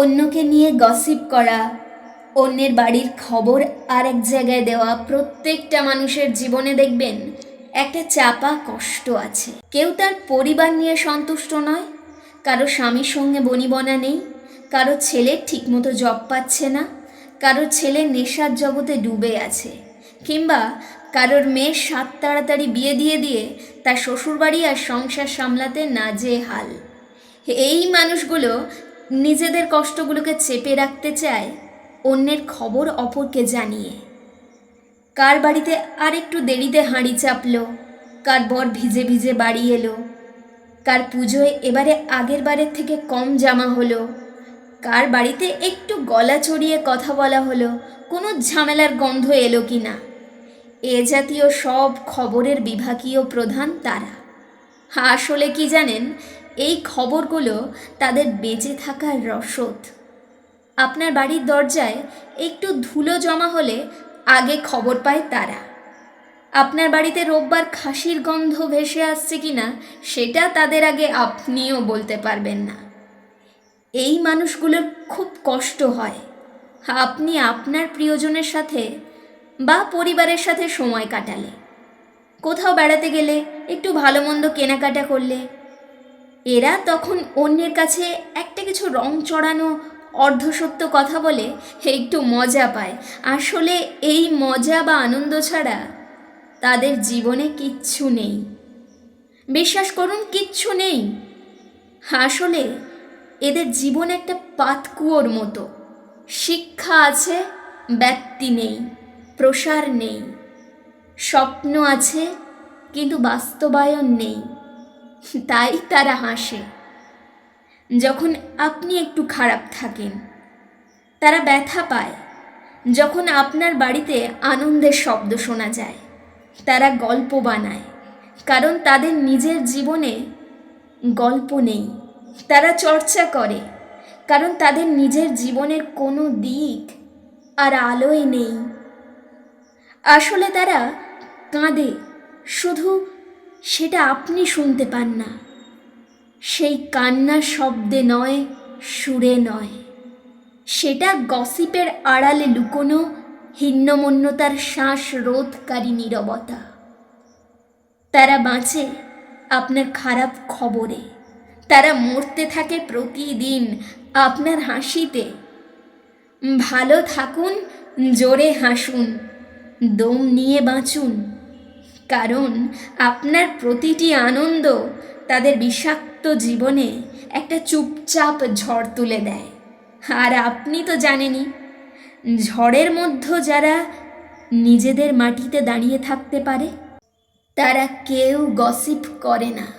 অন্যকে নিয়ে গসিপ করা, অন্যের বাড়ির খবর আর এক জায়গায় দেওয়া, প্রত্যেকটা মানুষের জীবনে দেখবেন একটা চাপা কষ্ট আছে। কেউ তার পরিবার নিয়ে সন্তুষ্ট নয়, কারও স্বামীর সঙ্গে বনিবনা নেই, কারও ছেলে ঠিকমতো জব পাচ্ছে না, কারও ছেলে নেশার জগতে ডুবে আছে, কিংবা কারোর মেয়ে সাত তাড়াতাড়ি বিয়ে দিয়ে দিয়ে তার শ্বশুরবাড়ি আর সংসার সামলাতে না যে হাল। এই মানুষগুলো নিজেদের কষ্টগুলোকে চেপে রাখতে চায়, অন্যের খবর অপরকে জানিয়ে। কার বাড়িতে আর একটু দেরিতে হাঁড়ি চাপলো, কার বর ভিজে ভিজে বাড়ি এলো, কার পুজোয় এবারে আগের বারের থেকে কম জামা হলো, কার বাড়িতে একটু গলা চড়িয়ে কথা বলা হলো, কোনো ঝামেলার গন্ধ এলো কি না এ জাতীয় সব খবরের বিভাগীয় প্রধান তারা। আসলে কি জানেন এই খবরগুলো তাদের বেঁচে থাকার রসদ। আপনার বাড়ির দরজায় একটু ধুলো জমা হলে আগে খবর পায় তারা। আপনার বাড়িতে রোববার খাসির গন্ধ ভেসে আসছে কিনা, সেটা তাদের আগে আপনিও বলতে পারবেন না। এই মানুষগুলোর খুব কষ্ট হয়। আপনি আপনার প্রিয়জনের সাথে বা পরিবারের সাথে সময় কাটালে। কোথাও বেড়াতে গেলে, একটু ভালো মন্দ কেনাকাটা করলে এরা তখন অন্যের কাছে একটা কিছু রং চড়ানো, অর্ধসত্য কথা বলে একটু মজা পায়। আসলে এই মজা বা আনন্দ ছাড়া তাদের জীবনে কিচ্ছু নেই। বিশ্বাস করুন, কিচ্ছু নেই। আসলে এদের জীবন একটা পাতকুয়োর মতো। শিক্ষা আছে, ব্যক্তি নেই, প্রসার নেই। স্বপ্ন আছে, কিন্তু বাস্তবায়ন নেই। তাই তারা হাসে। যখন আপনি একটু খারাপ থাকেন, তারা ব্যথা পায়। যখন আপনার বাড়িতে আনন্দের শব্দ শোনা যায়, তারা গল্প বানায়। কারণ তাদের নিজের জীবনে গল্প নেই। তারা চর্চা করে, কারণ তাদের নিজের জীবনের কোনো দিক আর আলোয় নেই। আসলে তারা কাঁদে, শুধু সেটা আপনি শুনতে পান না। সেই কান্নার শব্দে নয়, সুরে নয়। সেটা গসিপের আড়ালে লুকোনো হিন্নমন্যতার শ্বাস রোধকারী নীরবতা। তারা বাঁচে আপনার খারাপ খবরে। তারা মরতে থাকে প্রতিদিন আপনার হাসিতে। ভালো থাকুন, জোরে হাসুন, দম নিয়ে বাঁচুন। কারণ আপনার প্রতিটি আনন্দ তাদের বিষাক্ত জীবনে একটা চুপচাপ ঝড় তুলে দেয়। আর আপনি তো জানেনই, ঝড়ের মধ্যে যারা নিজেদের মাটিতে দাঁড়িয়ে থাকতে পারে, তারা কেউ গসিপ করে না।